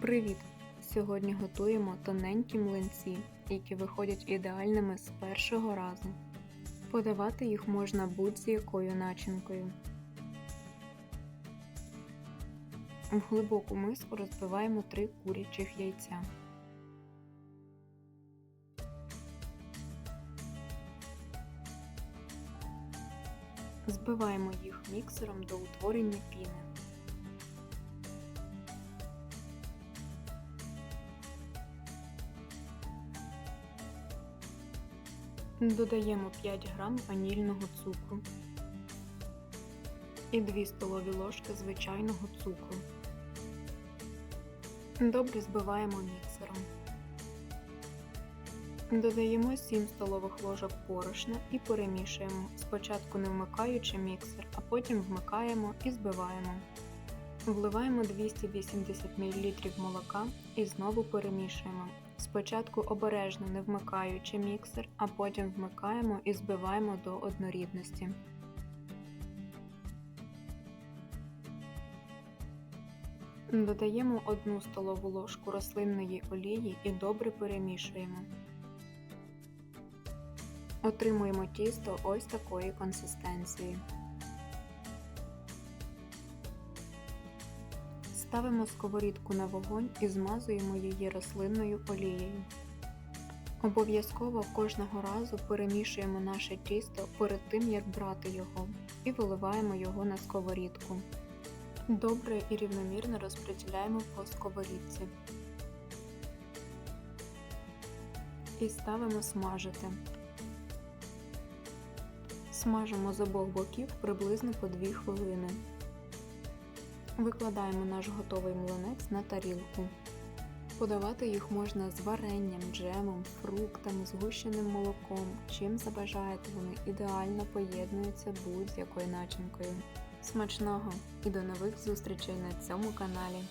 Привіт! Сьогодні готуємо тоненькі млинці, які виходять ідеальними з першого разу. Подавати їх можна будь-з якою начинкою. В глибоку миску розбиваємо 3 курячих яйця. Збиваємо їх міксером до утворення піни. Додаємо 5 грам ванільного цукру і 2 столові ложки звичайного цукру. Добре збиваємо міксером. Додаємо 7 столових ложок борошна і перемішуємо, спочатку не вмикаючи міксер, а потім вмикаємо і збиваємо. Вливаємо 280 мл молока і знову перемішуємо. Спочатку обережно не вмикаючи міксер, а потім вмикаємо і збиваємо до однорідності. Додаємо 1 столову ложку рослинної олії і добре перемішуємо. Отримуємо тісто ось такої консистенції. Ставимо сковорідку на вогонь і змазуємо її рослинною олією. Обов'язково кожного разу перемішуємо наше тісто перед тим, як брати його, і виливаємо його на сковорідку. Добре і рівномірно розподіляємо по сковорідці. І ставимо смажити. Смажимо з обох боків приблизно по 2 хвилини. Викладаємо наш готовий млинець на тарілку. Подавати їх можна з варенням, джемом, фруктами, згущеним молоком. Чим забажаєте, вони ідеально поєднуються будь-якою начинкою. Смачного і до нових зустрічей на цьому каналі!